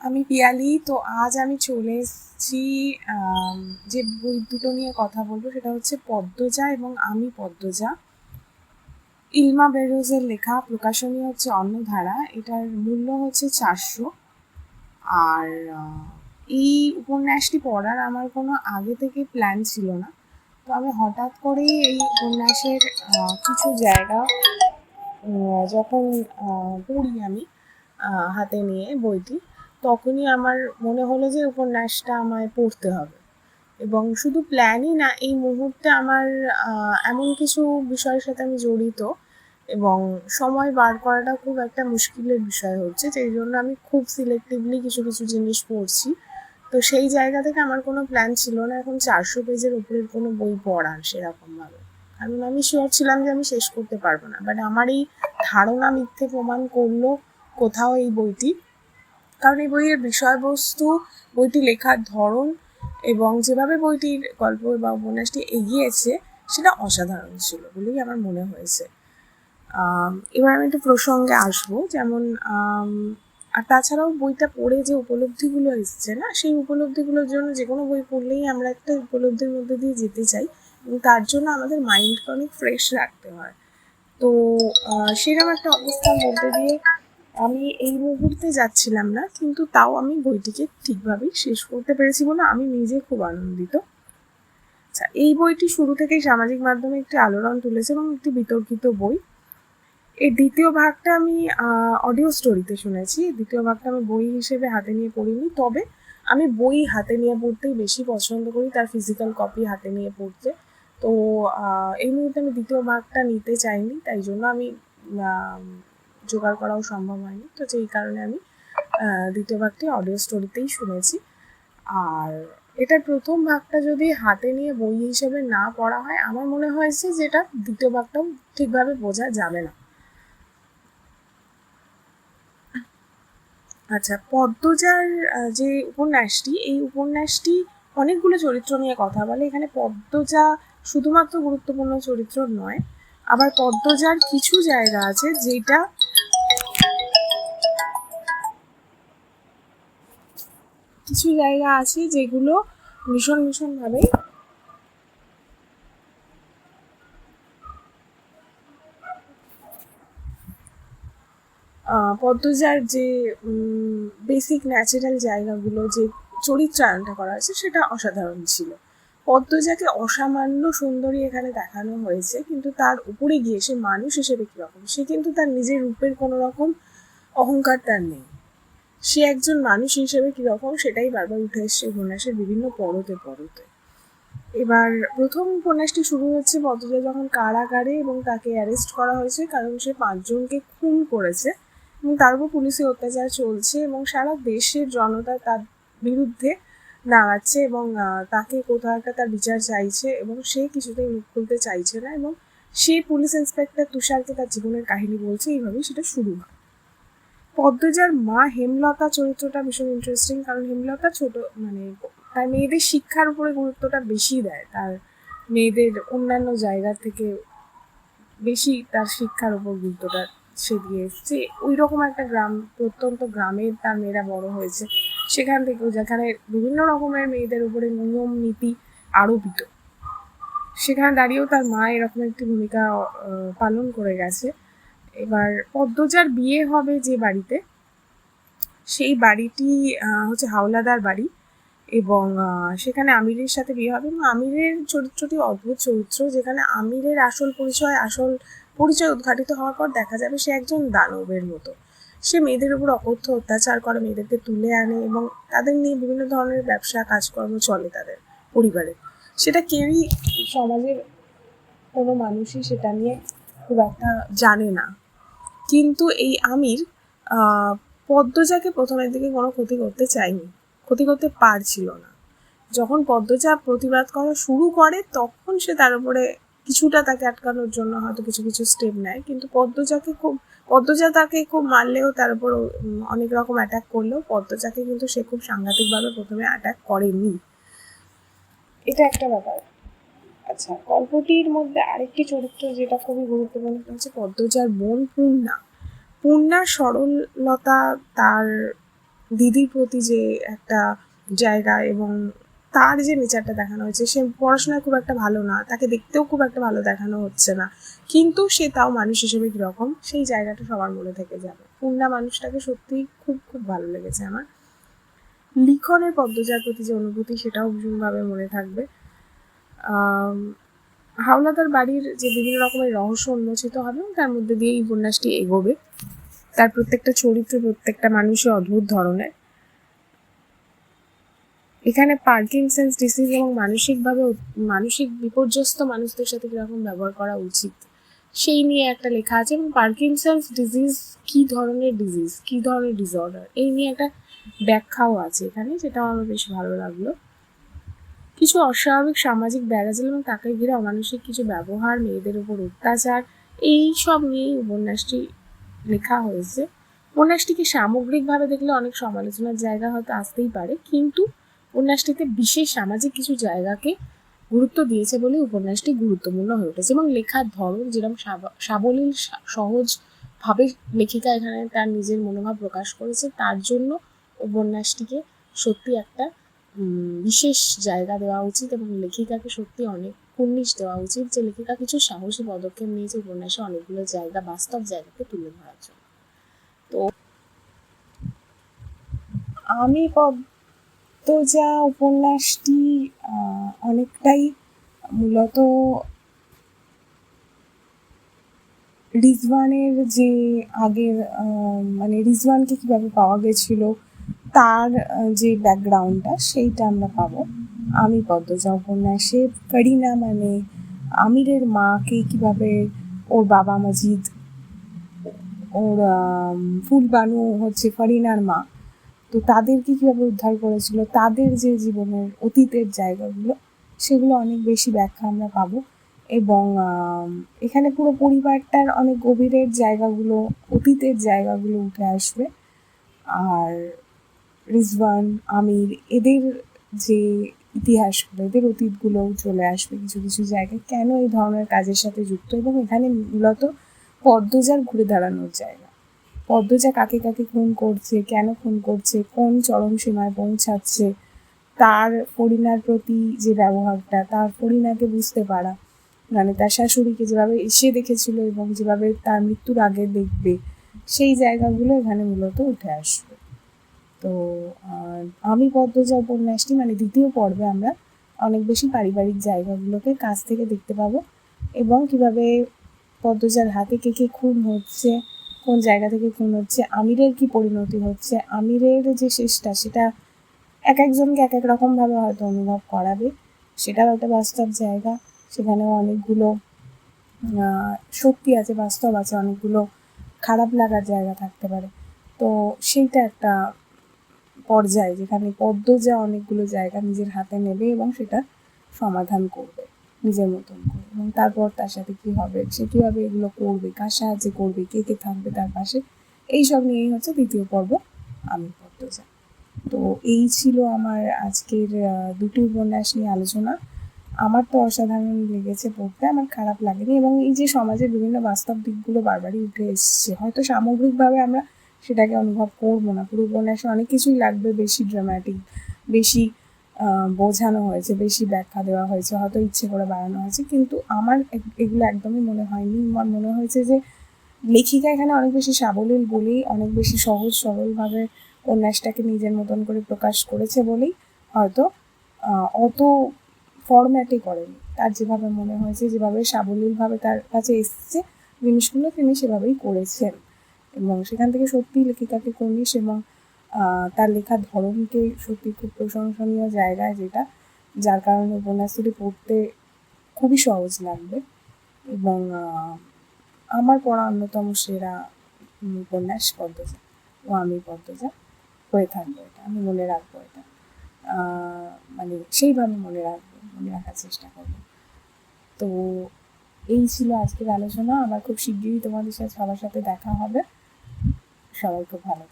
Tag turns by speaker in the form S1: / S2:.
S1: আমি পিয়ালি, তো আজ আমি চলে এসেছি যে বই দুটো নিয়ে কথা বলব, সেটা হচ্ছে পদ্মজা এবং আমি পদ্মজা। ইলমা বেরোজের লেখা প্রকাশনী হচ্ছে অন্নধারা, এটার মূল্য হচ্ছে চারশো। আর এই উপন্যাসটি পড়ার আমার কোনো আগে থেকে প্ল্যান ছিল না। তো আমি হঠাৎ করেই এই উপন্যাসের কিছু জায়গা যখন পড়ি আমি হাতে নিয়ে বইটি তখনই আমার মনে হলো যে উপন্যাসটা আমায় পড়তে হবে। এবং শুধু প্ল্যানই না, এই মুহূর্তে আমার এমন কিছু বিষয়ের সাথে আমি জড়িত এবং সময় বার করাটা খুব একটা মুশকিলের বিষয় হচ্ছে সেই জন্য আমি খুব সিলেক্টিভলি কিছু কিছু জিনিস পড়ছি। তো সেই জায়গা থেকে আমার কোনো প্ল্যান ছিল না, এখন চারশো পেজের উপরের কোনো বই পড়ার সেরকমভাবে। কারণ আমি শিওর ছিলাম যে আমি শেষ করতে পারব না বাট আমার এই ধারণা মিথ্যে প্রমাণ করল কোথাও এই বইটি। কারণ এই বইয়ের বিষয়বস্তু, বইটি লেখার ধরন এবং যেভাবে বইটির গল্প বা উপন্যাসটি এগিয়েছে, সেটা অসাধারণ ছিল বলেই আমার মনে হয়েছে। এবার আমি একটু প্রসঙ্গে আসব। যেমন আর তাছাড়াও বইটা পড়ে যে উপলব্ধিগুলো এসছে না, সেই উপলব্ধিগুলোর জন্য যে কোনো বই পড়লেই আমরা একটা উপলব্ধির মধ্যে দিয়ে যেতে চাই এবং তার জন্য আমাদের মাইন্ডকে অনেক ফ্রেশ রাখতে হয়। তো সেরকম একটা অবস্থার মধ্যে দিয়ে আমি এই মুহূর্তে যাচ্ছিলাম না, কিন্তু তাও আমি বইটিকে ঠিকভাবেই শেষ করতে পেরেছি বলে আমি নিজে খুব আনন্দিত। আচ্ছা এই বইটি শুরু থেকেই সামাজিক মাধ্যমে একটি আলোড়ন তুলেছে এবং একটি বিতর্কিত বই। এর দ্বিতীয় ভাগটা আমি অডিও স্টোরিতে শুনেছি। দ্বিতীয় ভাগটা আমি বই হিসেবে হাতে নিয়ে পড়িনি, তবে আমি বই হাতে নিয়ে পড়তেই বেশি পছন্দ করি তার ফিজিক্যাল কপি হাতে নিয়ে পড়তে। তো এই মুহূর্তে আমি দ্বিতীয় ভাগটা নিতে চাইনি, তাই জন্য আমি জোগাড় করাও সম্ভব হয়নি। তো যেই কারণে আমি দ্বিতীয় ভাগটি অডিও স্টোরিতেই শুনেছি। আর এটার প্রথম ভাগটা যদি হাতে নিয়ে বই হিসেবে না পড়া হয়, আমার মনে হয়েছে যে এটা দ্বিতীয় ভাগটাও ঠিকভাবে বোঝা যাবে না। আচ্ছা পদ্মজার যে উপন্যাসটি, এই উপন্যাসটি অনেকগুলো চরিত্র নিয়ে কথা বলে। এখানে পদ্মজা শুধুমাত্র গুরুত্বপূর্ণ চরিত্র নয় আবার পদ্মজার কিছু জায়গা আছে যেটা কিছু জায়গা আছে যেগুলো ভীষণ ভীষণভাবে আহ, পদ্মজার যে বেসিক ন্যাচারাল জায়গাগুলো যে চরিত্রায়নটা করা হয়েছে সেটা অসাধারণ ছিল। পদ্মজাকে অসামান্য সুন্দরী এখানে দেখানো হয়েছে, কিন্তু তার উপরে গিয়ে সে মানুষ হিসেবে কীরকম? সে কিন্তু তার নিজের রূপের কোনো রকম অহংকার তার নেই। সে একজন মানুষ হিসেবে কীরকম সেটাই বারবার উঠে এসছে উপন্যাসের বিভিন্ন পরতে পরতে। এবার প্রথম উপন্যাসটি শুরু হচ্ছে পদ্মজা যখন কারাগারে এবং তাকে অ্যারেস্ট করা হয়েছে, কারণ সে পাঁচজনকে খুন করেছে এবং তার উপর পুলিশি অত্যাচার চলছে এবং সারা দেশের জনতা তার বিরুদ্ধে নাড়াচ্ছে এবং তাকে কোথাও একটা তার বিচার চাইছে এবং সে কিছুতেই মুখ খুলতে চাইছে না এবং সে পুলিশ ইন্সপেক্টর তুষারকে তার জীবনের কাহিনী বলছে, এইভাবেই সেটা শুরু হয়। পদ্মজার মা হেমলতা চরিত্রটা ভীষণ ইন্টারেস্টিং কারণ হেমলতা ছোট মানে তার মেয়েদের শিক্ষার উপরে গুরুত্বটা বেশি দেয়। তার মেয়েদের অন্যান্য জায়গা থেকে বেশি তার শিক্ষার উপর গুরুত্বটা সে দিয়ে এসছে। ওই রকম একটা গ্রাম, প্রত্যন্ত গ্রামে তার মেয়েরা বড় হয়েছে। সেখান থেকেও যেখানে বিভিন্ন রকমের মেয়েদের উপরে নিয়ম, নীতি আরোপিত। সেখানে দাঁড়িয়েও তার মা এরকম একটি ভূমিকা পালন করে গেছে। এবার পদ্মজার বিয়ে হবে যে বাড়িতে, সেই বাড়িটি হচ্ছে হাওলাদার বাড়ি এবং সেখানে আমিরের সাথে বিয়ে হবে এবং আমিরের চরিত্রটি অদ্ভুত চরিত্র, যেখানে আমিরের আসল পরিচয় আসল পরিচয় উদ্ঘাটিত হওয়ার পর দেখা যাবে সে একজন দানবের মতো। সে মেয়েদের উপর অকথ্য অত্যাচার করে, মেয়েদেরকে তুলে আনে এবং তাদের নিয়ে বিভিন্ন ধরনের ব্যবসা, কাজকর্ম চলে তাদের পরিবারে। সেটা কেউই সমাজের কোনো মানুষই সেটা নিয়ে খুব একটা জানে না। কিন্তু এই আমির পদ্মজাকে প্রথমের দিকে কোনো ক্ষতি করতে চায়নি, ক্ষতি করতে পারছিল না। যখন পদ্মজা প্রতিবাদ করা শুরু করে, তখন সে তার উপরে কিছুটা তাকে আটকানোর জন্য হয়তো কিছু কিছু স্টেপ নেয়। কিন্তু পদ্মজাকে খুব পদ্মজা তাকে খুব মারলেও তার উপর অনেক রকম অ্যাটাক করলেও পদ্মজাকে কিন্তু সে খুব সাংঘাতিকভাবে প্রথমে অ্যাটাক করেনি। এটা একটা ব্যাপার। আচ্ছা গল্পটির মধ্যে আরেকটি চরিত্র যেটা খুবই গুরুত্বপূর্ণ হচ্ছে পদ্মজার বোন পূর্ণা। পূর্ণার সরলতা তার দিদির প্রতি যে একটা জায়গা এবং তার যে নেচারটা দেখানো হয়েছে, সে পড়াশোনায় খুব একটা ভালো না, তাকে দেখতেও খুব একটা ভালো দেখানো হচ্ছে না। কিন্তু সে তাও মানুষ হিসেবে কীরকম, সেই জায়গাটা সবার মনে থেকে যাবে। পূর্ণা মানুষটাকে সত্যি খুব খুব ভালো লেগেছে আমার। লিখনের পদ্মজার প্রতি যে অনুভূতি, সেটাও ভীষণভাবে মনে থাকবে। হাওলাদার বাড়ির যে বিভিন্ন রকমের রহস্য উন্মোচিত হবে, তার মধ্যে দিয়ে এই উপন্যাসটি এগোবে। তার প্রত্যেকটা চরিত্র, প্রত্যেকটা মানুষই অদ্ভুত ধরনের। এখানে পার্কিনসন্স ডিসিজ এবং মানসিকভাবে মানসিক বিপর্যস্ত মানুষদের সাথে কীরকম ব্যবহার করা উচিত, সেই নিয়ে একটা লেখা আছে এবং পার্কিনসন্স ডিজিজ কী ধরনের ডিজিজ কী ধরনের ডিসঅর্ডার এই নিয়ে একটা ব্যাখ্যাও আছে এখানে যেটা আমার বেশ ভালো লাগল। কিছু অস্বাভাবিক সামাজিক ব্যারাজল এবং তাকে ঘিরে অমানসিক কিছু ব্যবহার, মেয়েদের উপর অত্যাচার, এই সব নিয়েই উপন্যাসটি লেখা হয়েছে। উপন্যাসটিকে সামগ্রিকভাবে দেখলে অনেক সমালোচনার জায়গা হয়তো আসতেই পারে, কিন্তু উপন্যাসটিতে বিশেষ সামাজিক কিছু জায়গাকে গুরুত্ব দিয়েছে বলে উপন্যাসটি গুরুত্বপূর্ণ হয়ে উঠেছে এবং লেখার ধরন যেরকম সাব- সাবলীল সহজভাবে লেখিকা এখানে তার নিজের মনোভাব প্রকাশ করেছে, তার জন্য উপন্যাসটিকে সত্যি একটা বিশেষ জায়গা দেওয়া উচিত এবং লেখিকাকে সত্যি অনেক কুর্নিশ দেওয়া উচিত যে লেখিকা কিছু সাহসী পদক্ষেপ নিয়েছে উপন্যাসে অনেকগুলো জায়গা, বাস্তব জায়গাকে তুলে ধরার জন্য। তো আমি পদ্মজা উপন্যাসটি অনেকটাই মূলত রিজওয়ানের যে আগের মানে রিজওয়ানকে কীভাবে পাওয়া গেছিল, তার যে ব্যাকগ্রাউন্ডটা, সেইটা আমরা পাবো। আমি পদ্মজা উপন্যাসে, করিনা মানে আমিরের মাকে কীভাবে ওর বাবা মজিদ, ওর ফুলবানু হচ্ছে ফরিনার মা। তো তাদেরকে কীভাবে উদ্ধার করেছিল? তাদের যে জীবনের অতীতের জায়গাগুলো, সেগুলো অনেক বেশি ব্যাখ্যা আমরা পাবো। এবং এখানে পুরো পরিবারটার অনেক গভীরের জায়গাগুলো, অতীতের জায়গাগুলো উঠে আসবে। আর রিজওয়ান, আমির, এদের যে ইতিহাসগুলো, এদের অতীতগুলোও চলে আসবে কিছু কিছু জায়গায়। কেন এই ধরনের কাজের সাথে যুক্ত? এবং এখানে মূলত পদ্মজার ঘুরে দাঁড়ানোর জায়গা। পদ্মজা কাকে কাকে খুন করছে, কেন খুন করছে, কোন চরম সীমায় পৌঁছাচ্ছে, তার ফরিনার প্রতি যে ব্যবহারটা, তার ফরিনাকে বুঝতে পারা। মানে তার শাশুড়িকে যেভাবে এসে দেখেছিল এবং যেভাবে তার মৃত্যুর আগে দেখবে, সেই জায়গাগুলো এখানে মূলত উঠে আসবে। তো আমি পদ্মজা উপন্যাসটি মানে দ্বিতীয় পর্বে আমরা অনেক বেশি পারিবারিক জায়গাগুলোকে কাছ থেকে দেখতে পাবো এবং কীভাবে পদ্মজার হাতে কে কে খুন হচ্ছে কোন জায়গা থেকে খুন হচ্ছে, আমিরের কি পরিণতি হচ্ছে, আমিরের যে শেষটা, সেটা এক একজনকে এক এক রকমভাবে হয়তো অনুভব করাবে। সেটাও একটা বাস্তব জায়গা। সেখানেও অনেকগুলো সত্যি আছে, বাস্তব আছে, অনেকগুলো খারাপ লাগার জায়গা থাকতে পারে। তো সেইটা একটা পর্যায়ে যেখানে পদ্ম যা অনেকগুলো জায়গা নিজের হাতে নেবে এবং সেটা সমাধান করবে, নিজের মতন করে। এবং তারপর তার সাথে কি হবে, সে কীভাবে এগুলো করবে, কার সাহায্যে করবে, কে কে থাকবে তার পাশে, এইসব নিয়েই হচ্ছে দ্বিতীয় পর্ব আমি পড়তে চাই। তো এই ছিল আমার আজকের দুটি উপন্যাস নিয়ে আলোচনা। আমার তো অসাধারণ লেগেছে পড়তে, আমার খারাপ লাগেনি এবং এই যে সমাজের বিভিন্ন বাস্তব দিকগুলো বারবারই উঠে এসছে, হয়তো সামগ্রিকভাবে আমরা সেটাকে অনুভব করব না। পুরো উপন্যাসে অনেক কিছুই লাগবে, বেশি ড্রামাটিক বেশি বোঝানো হয়েছে, বেশি ব্যাখ্যা দেওয়া হয়েছে, হয়তো ইচ্ছে করে বাড়ানো হয়েছে, কিন্তু আমার এগ- এগুলো একদমই মনে হয়নি। আমার মনে হয়েছে যে লেখিকা এখানে অনেক বেশি সাবলীল বলেই অনেক বেশি সহজ সরলভাবে উপন্যাসটাকে নিজের মতন করে প্রকাশ করেছে বলেই হয়তো অত ফরম্যাটে করেনি। তার যেভাবে মনে হয়েছে, যেভাবে সাবলীলভাবে তার কাছে এসছে, জিনিসগুলো তিনি সেভাবেই করেছেন। এবং সেখান থেকে সত্যিই লেখিকাকে কর্নিশ এবং তার লেখার ধরনকে সত্যি খুব প্রশংসনীয় জায়গায় যেটা, যার কারণে উপন্যাসটি পড়তে খুবই সহজ লাগবে। এবং আমার পড়া অন্যতম সেরা উপন্যাস পদ্মজা ও আমি পদ্মজা, হয়ে থাকব এটা, আমি মনে রাখব এটা। মানে সেইভাবে মনে রাখব, মনে রাখার চেষ্টা করব। তো এই ছিল আজকের আলোচনা, আবার খুব শিগগিরই তোমাদের সাথে সবার সাথে দেখা হবে। সবাই খুব ভালো